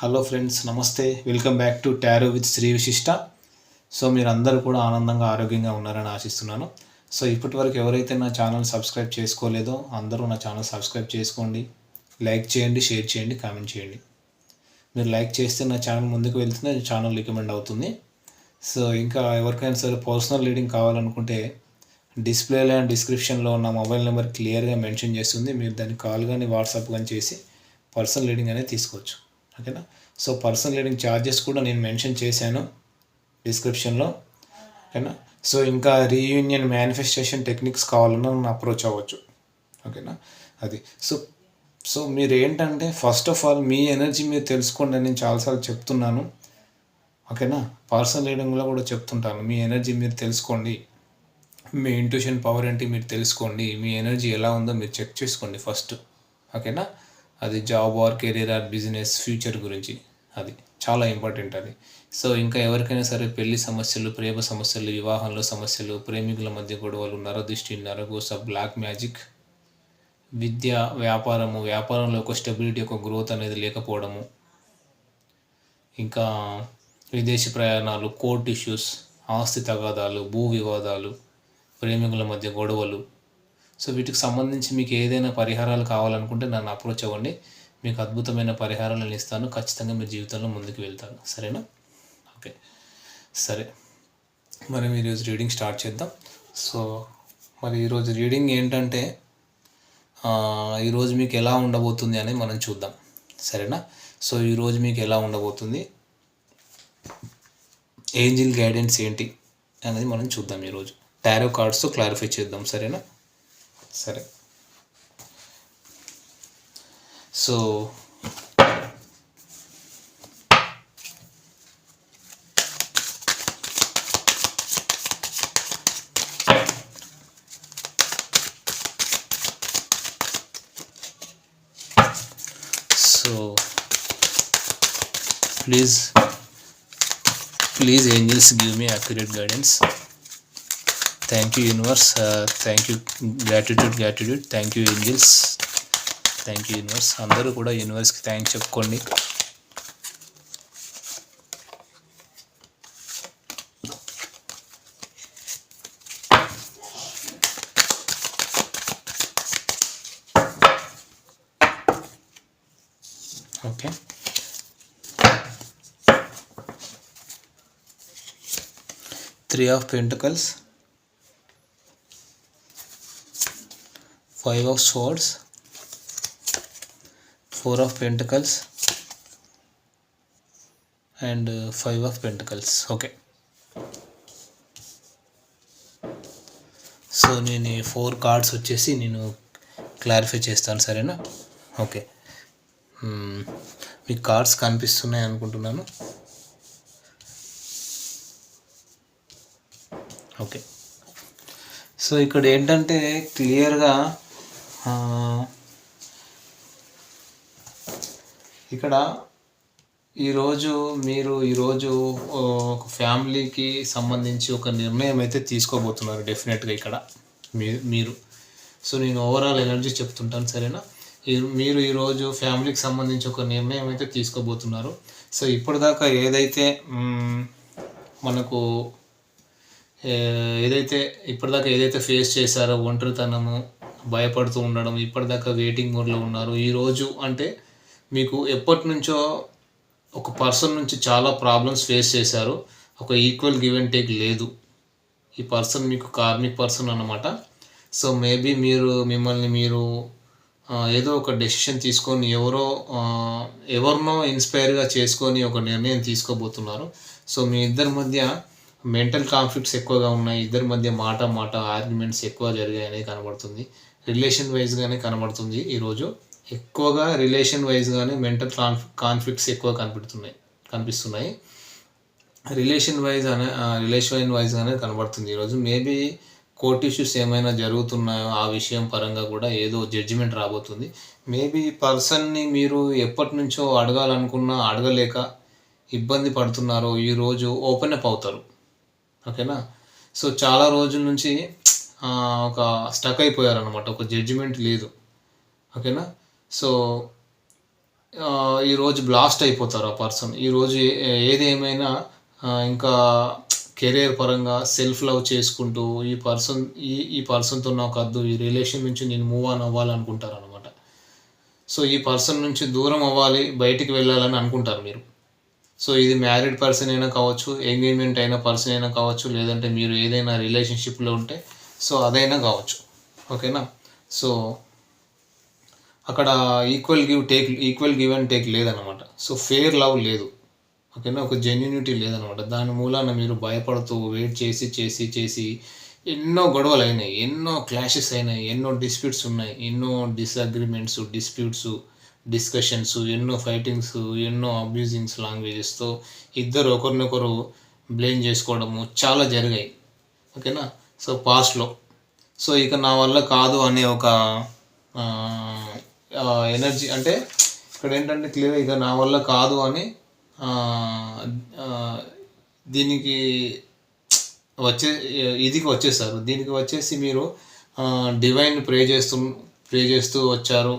Hello friends నమస్తే. Welcome back to tarot with Shri Vishishta. So మీరు అందరూ కూడా ఆనందంగా ఆరోగ్యంగా ఉన్నారని ఆశిస్తున్నాను. సో ఇప్పటి వరకు ఎవరైతే నా ఛానల్ సబ్స్క్రైబ్ చేసుకోలేదో అందరూ నా ఛానల్ సబ్స్క్రైబ్ చేసుకోండి. లైక్ చేయండి షేర్ చేయండి కామెంట్ చేయండి. మీరు లైక్ చేస్తే నా ఛానల్ ముందుకు వెళ్తుంది ఛానల్ రికమెండ్ అవుతుంది. సో ఇంకా ఎవరికైనా సరే పర్సనల్ రీడింగ్ కావాలనుకుంటే డిస్ప్లేలో అండ్ డిస్క్రిప్షన్లో ఉన్న మొబైల్ నెంబర్ క్లియర్గా మెన్షన్ చేస్తుంది. మీరు దాన్ని కాల్ కానీ వాట్సాప్ కానీ చేసి పర్సనల్ రీడింగ్ అనేది తీసుకోవచ్చు. ఓకేనా? సో పర్సనల్ లీడింగ్ ఛార్జెస్ కూడా నేను మెన్షన్ చేశాను డిస్క్రిప్షన్లో. ఓకేనా? సో ఇంకా రీయూనియన్ మేనిఫెస్టేషన్ టెక్నిక్స్ కావాలన్నా నన్ను అప్రోచ్ అవ్వచ్చు. ఓకేనా? అది. సో సో మీరు ఏంటంటే ఫస్ట్ ఆఫ్ ఆల్ మీ ఎనర్జీ మీరు తెలుసుకోండి అని నేను చాలాసార్లు చెప్తున్నాను. ఓకేనా? పర్సనల్ రీడింగ్లో కూడా చెప్తుంటాను. మీ ఎనర్జీ మీరు తెలుసుకోండి. మీ ఇంట్యూషన్ పవర్ ఏంటి మీరు తెలుసుకోండి. మీ ఎనర్జీ ఎలా ఉందో మీరు చెక్ చేసుకోండి ఫస్ట్. ఓకేనా? అది job or career or business future గురించి. అది చాలా ఇంపార్టెంట్ అది. సో ఇంకా ఎవరికైనా సరే పెళ్ళి సమస్యలు ప్రేమ సమస్యలు వివాహంలో సమస్యలు ప్రేమికుల మధ్య గొడవలు నరదృష్టి నరగోస బ్లాక్ మ్యాజిక్ విద్య వ్యాపారము వ్యాపారంలో ఒక స్టెబిలిటీ ఒక గ్రోత్ అనేది లేకపోవడము. ఇంకా విదేశీ ప్రయాణాలు కోర్ట్ ఇష్యూస్ ఆస్తి తగాదాలు భూ వివాదాలు ప్రేమికుల మధ్య గొడవలు సో వీటికి సంబంధించి మీకు ఏదైనా పరిహారాలు కావాలనుకుంటే నన్ను అప్రోచ్ అవ్వండి. మీకు అద్భుతమైన పరిహారాలు ఇస్తాను. ఖచ్చితంగా మీ జీవితంలో ముందుకు వెళ్తాను. సరేనా? ఓకే. సరే. మరి ఈరోజు రీడింగ్ స్టార్ట్ చేద్దాం. సో మరి ఈరోజు రీడింగ్ ఏంటంటే ఈరోజు మీకు ఎలా ఉండబోతుంది అనేది మనం చూద్దాం. సరేనా? సో ఈరోజు మీకు ఎలా ఉండబోతుంది? ఏంజిల్ గైడెన్స్ ఏంటి అనేది మనం చూద్దాం ఈరోజు టారో కార్డ్స్తో క్లారిఫై చేద్దాం. సరేనా? సరే so so please please angels give me accurate guidance Thank you universe thank you gratitude gratitude thank you angels thank you universe అందరూ కూడా యూనివర్స్కి థ్యాంక్స్ చెప్పుకోండి. Okay three of pentacles five of swords four of pentacles and five of pentacles. Okay. So నేను ఈ four cards వచ్చేసి నేను clarify చేస్తాను సరేనా? ఓకే. మీకు కార్డ్స్ కనిపిస్తున్నాయి అనుకుంటున్నాను. ఓకే. సో ఇక్కడ ఏంటంటే క్లియర్గా ఇక్కడ ఈరోజు మీరు ఈరోజు ఒక ఫ్యామిలీకి సంబంధించి ఒక నిర్ణయం అయితే తీసుకోబోతున్నారు డెఫినెట్గా ఇక్కడ. మీరు మీరు. సో నేను ఓవరాల్ ఎనర్జీ చెప్తుంటాను సరేనా? మీరు ఈరోజు ఫ్యామిలీకి సంబంధించి ఒక నిర్ణయం అయితే తీసుకోబోతున్నారు. సో ఇప్పటిదాకా ఏదైతే మనకు ఏదైతే ఇప్పటిదాకా ఏదైతే ఫేస్ చేశారో ఒంటరితనము భయపడుతూ ఉండడం ఇప్పటిదాకా వెయిటింగ్ మోడ్లో ఉన్నారు. ఈరోజు అంటే మీకు ఎప్పటి నుంచో ఒక పర్సన్ నుంచి చాలా ప్రాబ్లమ్స్ ఫేస్ చేశారు. ఒక ఈక్వల్ గివ్ అండ్ టేక్ లేదు. ఈ పర్సన్ మీకు కార్మిక్ పర్సన్ అన్నమాట. సో మేబీ మీరు మిమ్మల్ని మీరు ఏదో ఒక డెసిషన్ తీసుకొని ఎవరో ఎవరినో ఇన్స్పైర్గా చేసుకొని ఒక నిర్ణయం తీసుకోబోతున్నారు. సో మీ ఇద్దరి మధ్య మెంటల్ కాన్ఫ్లిక్ట్స్ ఎక్కువగా ఉన్నాయి. ఇద్దరి మధ్య మాట మాట ఆర్గ్యుమెంట్స్ ఎక్కువ జరిగాయని కనబడుతుంది. రిలేషన్ వైజ్గానే కనబడుతుంది ఈరోజు ఎక్కువగా రిలేషన్ వైజ్గానే మెంటల్ కాన్ఫ్ కాన్ఫ్లిక్ట్స్ ఎక్కువ కనిపెడుతున్నాయి కనిపిస్తున్నాయి. రిలేషన్ వైజ్ అనే రిలేషన్ వైజ్గానే అనేది కనబడుతుంది ఈరోజు మేబీ కోర్ట్ ఇష్యూస్ ఏమైనా జరుగుతున్నాయో ఆ విషయం పరంగా కూడా ఏదో జడ్జిమెంట్ రాబోతుంది. మేబీ పర్సన్ని మీరు ఎప్పటి నుంచో అడగాలనుకున్నా అడగలేక ఇబ్బంది పడుతున్నారో ఈరోజు ఓపెన్ అప్ అవుతారు. ఓకేనా? సో చాలా రోజుల నుంచి ఒక స్టక్ అయిపోయారనమాట ఒక జడ్జిమెంట్ లేదు. ఓకేనా సో ఈరోజు బ్లాస్ట్ అయిపోతారు ఆ పర్సన్ ఈరోజు ఏ- ఏది ఏమైనా ఇంకా కెరీర్ పరంగా సెల్ఫ్ లవ్ చేసుకుంటూ ఈ పర్సన్ ఈ ఈ పర్సన్తో నాకు వద్దు ఈ రిలేషన్ నుంచి నేను మూవ్ ఆన్ అవ్వాలనుకుంటారు అనమాట సో ఈ పర్సన్ నుంచి దూరం అవ్వాలి బయటికి వెళ్ళాలని అనుకుంటారు మీరు. సో ఇది మ్యారీడ్ పర్సన్ అయినా కావచ్చు ఎంగేజ్మెంట్ అయిన పర్సన్ అయినా కావచ్చు లేదంటే మీరు ఏదైనా రిలేషన్షిప్లో ఉంటే సో అదైనా కావచ్చు. ఓకేనా? సో అక్కడ equal give take equal give and take లేదనమాట సో ఫేర్ లవ్ లేదు. ఓకేనా? ఒక జెన్యునిటీ లేదనమాట దాని మూలాన మీరు భయపడుతూ వెయిట్ చేసి చేసి చేసి ఎన్నో గొడవలు అయినాయి. ఎన్నో క్లాషెస్ అయినాయి. ఎన్నో డిస్ప్యూట్స్ ఉన్నాయి. ఎన్నో డిసగ్రిమెంట్స్ డిస్ప్యూట్స్ డిస్కషన్స్ ఎన్నో ఫైటింగ్స్ ఎన్నో అబ్యూజింగ్స్ లాంగ్వేజెస్తో ఇద్దరు ఒకరినొకరు బ్లేమ్ చేసుకోవడము చాలా జరిగాయి. ఓకేనా? సో పాస్ట్లో సో ఇక నా వల్ల కాదు అనే ఒక ఎనర్జీ అంటే ఇక్కడ ఏంటంటే క్లియర్ ఇక నా వల్ల కాదు అని దీనికి వచ్చే ఇదికి వచ్చేసారు. దీనికి వచ్చేసి మీరు డివైన్ ప్రే చేస్తూ ప్రే చేస్తూ వచ్చారు.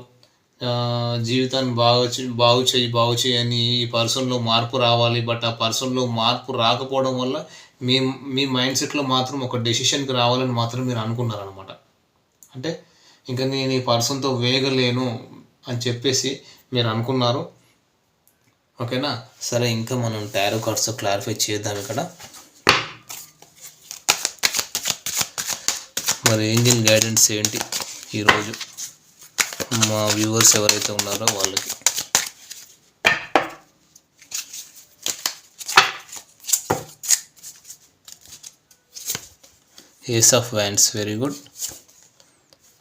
జీవితాన్ని బాగు బాగు చేయి బాగు చేయని అని ఈ పర్సన్లో మార్పు రావాలి. బట్ ఆ పర్సన్లో మార్పు రాకపోవడం వల్ల మీ మీ మైండ్ సెట్లో మాత్రం ఒక డెసిషన్కి రావాలని మాత్రం మీరు అనుకున్నారనమాట అంటే ఇంకా నేను ఈ పర్సన్తో వేగలేను అని చెప్పేసి మీరు అనుకున్నారు. ఓకేనా? సరే ఇంకా మనం టారో కార్డ్స్ క్లారిఫై చేద్దాం ఇక్కడ. మరి ఏంజిల్ గైడెన్స్ ఏంటి ఈరోజు? మా వ్యూవర్స్ ఎవరైతే ఉన్నారో వాళ్ళకి. Ace of wands very good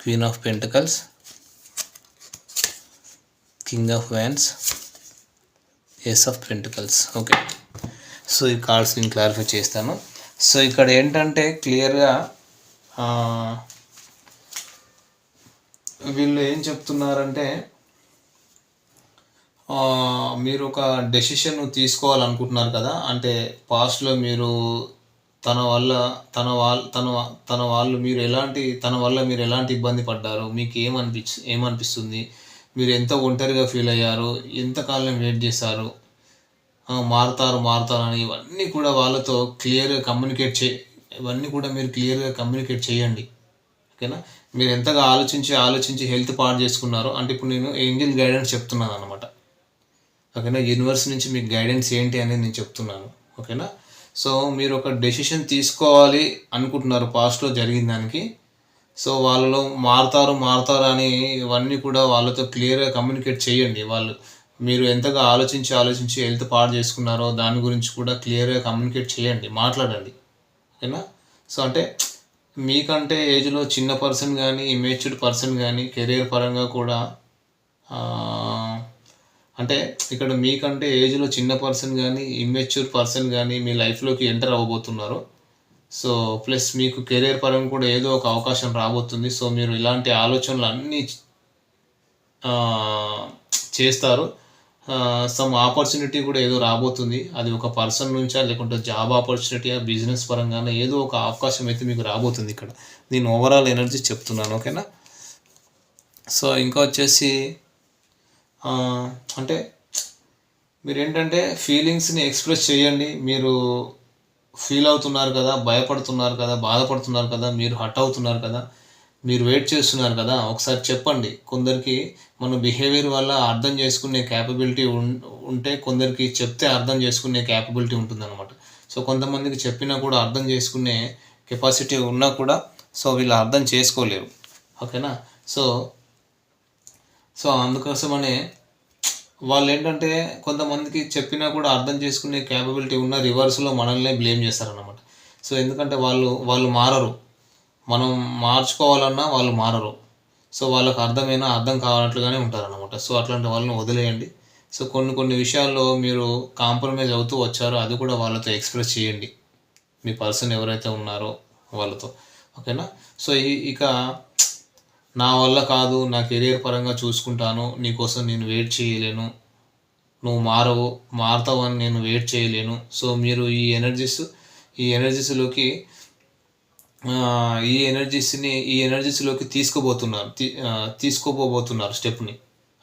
queen of pentacles king of wands ace of pentacles okay so ఈ కార్డ్స్ నేను క్లారిఫై చేస్తాను. సో ఇక్కడ ఏంటంటే క్లియర్గా వీళ్ళు ఏం చెప్తున్నారంటే మీరు ఒక డెసిషన్ తీసుకోవాలనుకుంటున్నారు కదా అంటే పాస్ట్లో మీరు తన వల్ల తన వాళ్ళ తన తన వాళ్ళు మీరు ఎలాంటి తన వల్ల మీరు ఎలాంటి ఇబ్బంది పడ్డారు మీకు ఏమనిపించ ఏమనిపిస్తుంది మీరు ఎంత ఒంటరిగా ఫీల్ అయ్యారు ఎంతకాలం వెయిట్ చేశారు మారుతారు మారుతారని అని ఇవన్నీ కూడా వాళ్ళతో క్లియర్గా కమ్యూనికేట్ చే ఇవన్నీ కూడా మీరు క్లియర్గా కమ్యూనికేట్ చేయండి. ఓకేనా? మీరు ఎంతగా ఆలోచించి ఆలోచించి హెల్త్ పాడు చేసుకున్నారో అంటే ఇప్పుడు నేను ఏంజిల్ గైడెన్స్ చెప్తున్నాను అనమాట ఓకేనా? యూనివర్స్ నుంచి మీకు గైడెన్స్ ఏంటి అనేది నేను చెప్తున్నాను. ఓకేనా? సో మీరు ఒక డెసిషన్ తీసుకోవాలి అనుకుంటున్నారు పాస్ట్లో జరిగిన దానికి. సో వాళ్ళలో మారుతారు మారుతారు అని ఇవన్నీ కూడా వాళ్ళతో క్లియర్గా కమ్యూనికేట్ చేయండి. వాళ్ళు మీరు ఎంతగా ఆలోచించి ఆలోచించి హెల్త్ పాడు చేసుకున్నారో దాని గురించి కూడా క్లియర్గా కమ్యూనికేట్ చేయండి మాట్లాడండి. ఓకేనా? సో అంటే మీకంటే ఏజ్లో చిన్న పర్సన్ కానీ ఇమేచ్యూర్డ్ పర్సన్ కానీ కెరీర్ పరంగా కూడా అంటే ఇక్కడ మీకంటే ఏజ్లో చిన్న పర్సన్ కానీ ఇమ్మెచ్యూర్ పర్సన్ కానీ మీ లైఫ్లోకి ఎంటర్ అవ్వబోతున్నారు. సో ప్లస్ మీకు కెరీర్ పరంగా కూడా ఏదో ఒక అవకాశం రాబోతుంది. సో మీరు ఇలాంటి ఆలోచనలు అన్నీ చేస్తారు. సమ్ ఆపర్చునిటీ కూడా ఏదో రాబోతుంది. అది ఒక పర్సన్ నుంచా లేకుంటే జాబ్ ఆపర్చునిటీయా బిజినెస్ పరంగానే ఏదో ఒక అవకాశం అయితే మీకు రాబోతుంది ఇక్కడ. నేను ఓవరాల్ ఎనర్జీ చెప్తున్నాను ఓకేనా సో ఇంకా వచ్చేసి అంటే మీరు ఏంటంటే ఫీలింగ్స్ని ఎక్స్ప్రెస్ చేయండి. మీరు ఫీల్ అవుతున్నారు కదా భయపడుతున్నారు కదా బాధపడుతున్నారు కదా మీరు హట్ అవుతున్నారు కదా మీరు వెయిట్ చేస్తున్నారు కదా ఒకసారి చెప్పండి. కొందరికి మన బిహేవియర్ వల్ల అర్థం చేసుకునే క్యాపబిలిటీ ఉంటే కొందరికి చెప్తే అర్థం చేసుకునే క్యాపబిలిటీ ఉంటుందన్నమాట. సో కొంతమందికి చెప్పినా కూడా అర్థం చేసుకునే కెపాసిటీ ఉన్నా కూడా సో వీళ్ళు అర్థం చేసుకోలేరు. ఓకేనా? సో సో అందుకోసమనే వాళ్ళు ఏంటంటే కొంతమందికి చెప్పినా కూడా అర్థం చేసుకునే క్యాపబిలిటీ ఉన్న రివర్స్లో మనల్నే బ్లేమ్ చేస్తారన్నమాట. సో ఎందుకంటే వాళ్ళు వాళ్ళు మారరు. మనం మార్చుకోవాలన్నా వాళ్ళు మారరు. సో వాళ్ళకి అర్థమైనా అర్థం కావనట్లుగానే ఉంటారనమాట సో అట్లాంటి వాళ్ళని వదిలేయండి. సో కొన్ని కొన్ని విషయాల్లో మీరు కాంప్రమైజ్ అవుతూ వచ్చారో అది కూడా వాళ్ళతో ఎక్స్ప్రెస్ చేయండి. మీ పర్సన్ ఎవరైతే ఉన్నారో వాళ్ళతో. ఓకేనా? సో ఇక నా వల్ల కాదు నా కెరియర్ పరంగా చూసుకుంటాను నీకోసం నేను వెయిట్ చేయలేను నువ్వు మారవు మారుతావని నేను వెయిట్ చేయలేను. సో మీరు ఈ ఎనర్జీస్ ఈ ఎనర్జీస్లోకి ఈ ఎనర్జీస్ని ఈ ఎనర్జీస్లోకి తీసుకోబోతున్నారు తీ- తీసుకోబోతున్నారు స్టెప్ని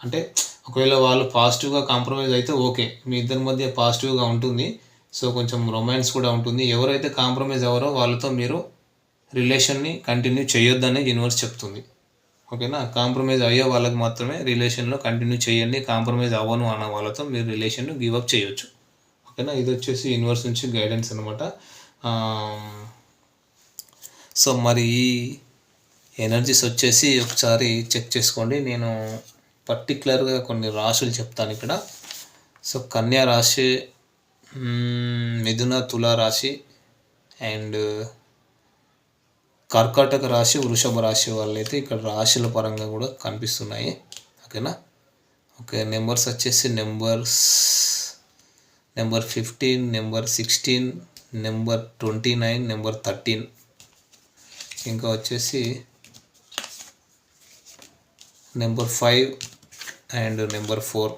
అంటే ఒకవేళ వాళ్ళు పాజిటివ్గా కాంప్రమైజ్ అయితే ఓకే మీ ఇద్దరి మధ్య పాజిటివ్గా ఉంటుంది. సో కొంచెం రొమాన్స్ కూడా ఉంటుంది. ఎవరైతే కాంప్రమైజ్ అవ్వరో వాళ్ళతో మీరు రిలేషన్ని కంటిన్యూ చేయొద్దని యూనివర్స్ చెప్తుంది. ఓకేనా కాంప్రమైజ్ అయ్యే వాళ్ళకి మాత్రమే రిలేషన్లో కంటిన్యూ చేయండి. కాంప్రమైజ్ అవ్వను అన్న వాళ్ళతో మీరు రిలేషన్ను గివప్ చేయొచ్చు. ఓకేనా ఇది వచ్చేసి యూనివర్స్ నుంచి గైడెన్స్ అనమాట సో మరి ఈ ఎనర్జీస్ వచ్చేసి ఒకసారి చెక్ చేసుకోండి. నేను పర్టికులర్గా కొన్ని రాశులు చెప్తాను ఇక్కడ. సో కన్యా రాశి మిథున తుల రాశి అండ్ కర్కాటక రాశి వృషభ రాశి వాళ్ళైతే ఇక్కడ రాశుల పరంగా కూడా కనిపిస్తున్నాయి. ఓకేనా? ఓకే నెంబర్స్ వచ్చేసి numbers number fifteen number sixteen number twenty nine number thirteen. ఇంకా వచ్చేసి number five and number four.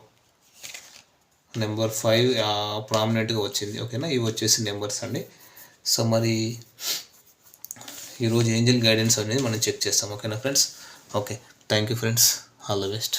Number five ప్రామినెంట్గా వచ్చింది. ఓకేనా? ఇవి వచ్చేసి నెంబర్స్ అండి. సో మరి ఈరోజు ఏంజల్ గైడెన్స్ అనేది మనం చెక్ చేస్తాం. ఓకేనా friends okay. Thank you friends all the best